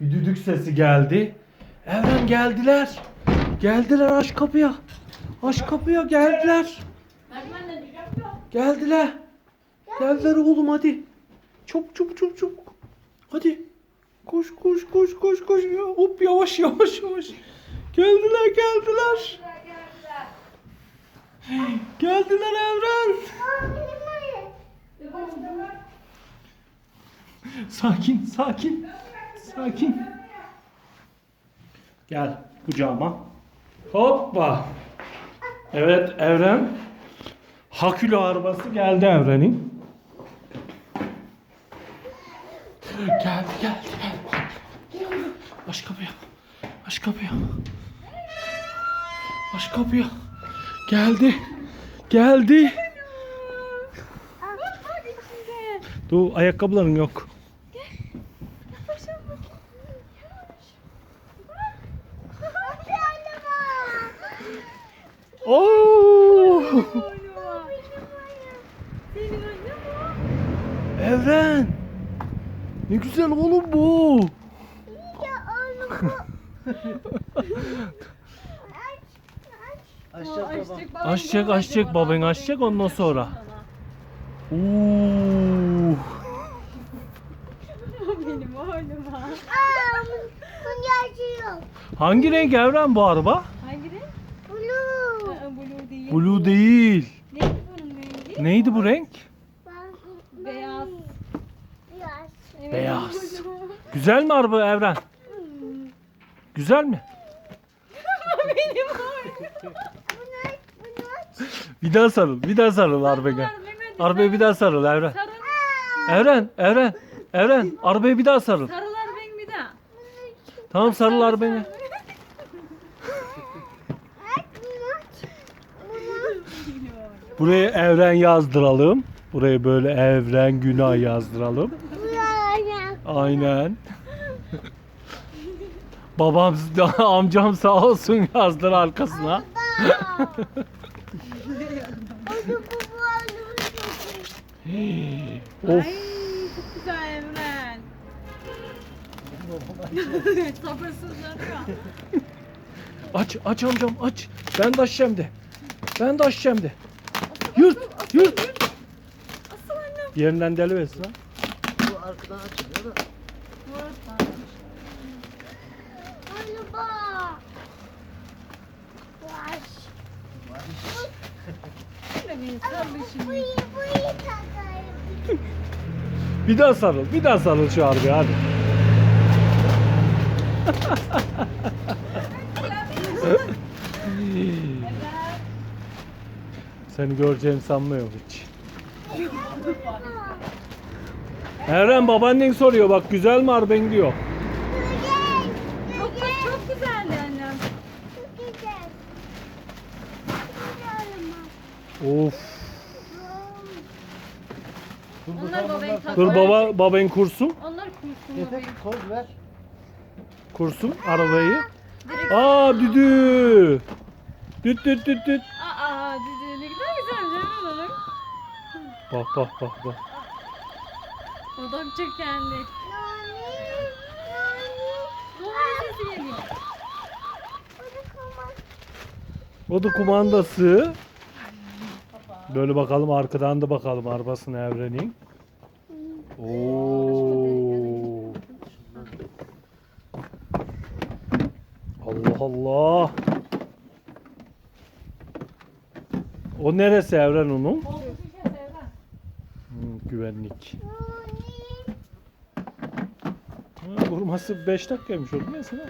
Bir düdük sesi geldi. Evren geldiler. Geldiler aç kapıya. Aç kapıya geldiler. Geldiler. Geldiler oğlum hadi. Çabuk çabuk çabuk çabuk. Hadi. Koş koş koş koş koş. Hop yavaş yavaş yavaş. Geldiler geldiler. Geldiler Evren. Sakin, sakin. Sakin. Gel kucağıma. Hoppa. Evet Evren. Hakülo arabası geldi Evren'in. Geldi, geldi, geldi. Aç kapıyı. Aç kapıyı. Aç kapıyı. Geldi. Geldi. Dur ayakkabıların yok. Oo! Evren. Ne güzel oğlum bu. Açacak açacak baban açacak ondan sonra. Oo. Benim oğluma. Hangi renk Evren bu araba? Blue değil. Neydi bunun rengi? Neydi bu renk? Beyaz. Evet, Beyaz. Güzel mi araba Evren? Güzel mi? Benim oğlum. Bir daha sarıl. Bir daha sarıl arabaya. Arabaya bir daha sarıl Evren. Sarıl. Evren, Evren, Evren. Arabaya bir daha sarıl. Sarılar ben bir daha. Tamam sarıl arabaya. Buraya Evren yazdıralım. Buraya böyle Evren Günah yazdıralım. Aynen. Babam, amcam sağ olsun yazdır arkasına. of. Ay çok güzel Emren. Sabırsızlanıyor. Aç, aç amcam aç. Ben de açacağım de. Ben de açacağım de. Yırt, yırt. Asıl annem. Yerinden deliversin ha. Bu arkadan açılıyor da. Benim sarılışım. Bir daha sarıl, bir daha sarıl şu arabaya hadi. Seni göreceğimi sanmıyorum hiç. Eren babaannen soruyor bak güzel mi araban diyor. Çok bak çok güzeldi annem. Of. Onlar babayı takıyor. Dur baba baban kursun. Onlar kursun Tefek babayı. koz ver. Kursun arabayı. Aa düdü. Düt düt düt düt. Aa dedi ne kadar güzelmiş Emren onun. Bak bak bak bak. Sesi geliyor. O da kumandası. Böyle bakalım arkadan da bakalım arabasını Evren'in. Oo. Allah Allah. O neresi Evren onun? Güvenlik. Ha, vurması 5 dakikaymış oldu neyse lan.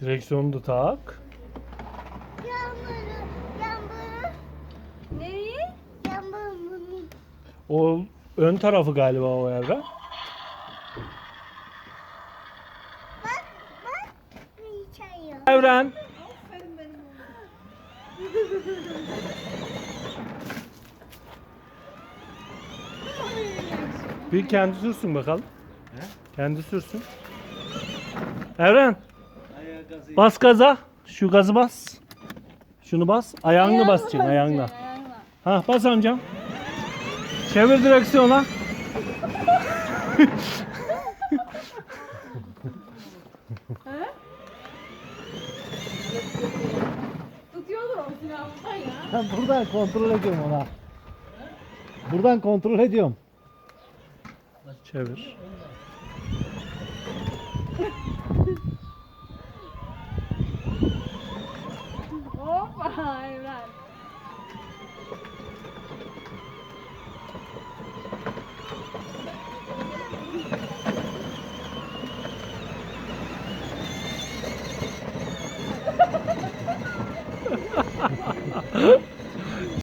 Direksiyonu da tak. Neyi? O ön tarafı galiba o evren. Evren. Bir kendi sürsün bakalım. He? Kendi sürsün. Evren bas gaza. Şu gazı bas. Şunu bas. Ayağını basacaksın ayağını. Ayağınla. Ha bas amcam. Çevir direksiyona. He? Tutuyordur o silahı ya. Ben buradan kontrol ediyorum ona. Buradan kontrol ediyorum. Çevir. Huh?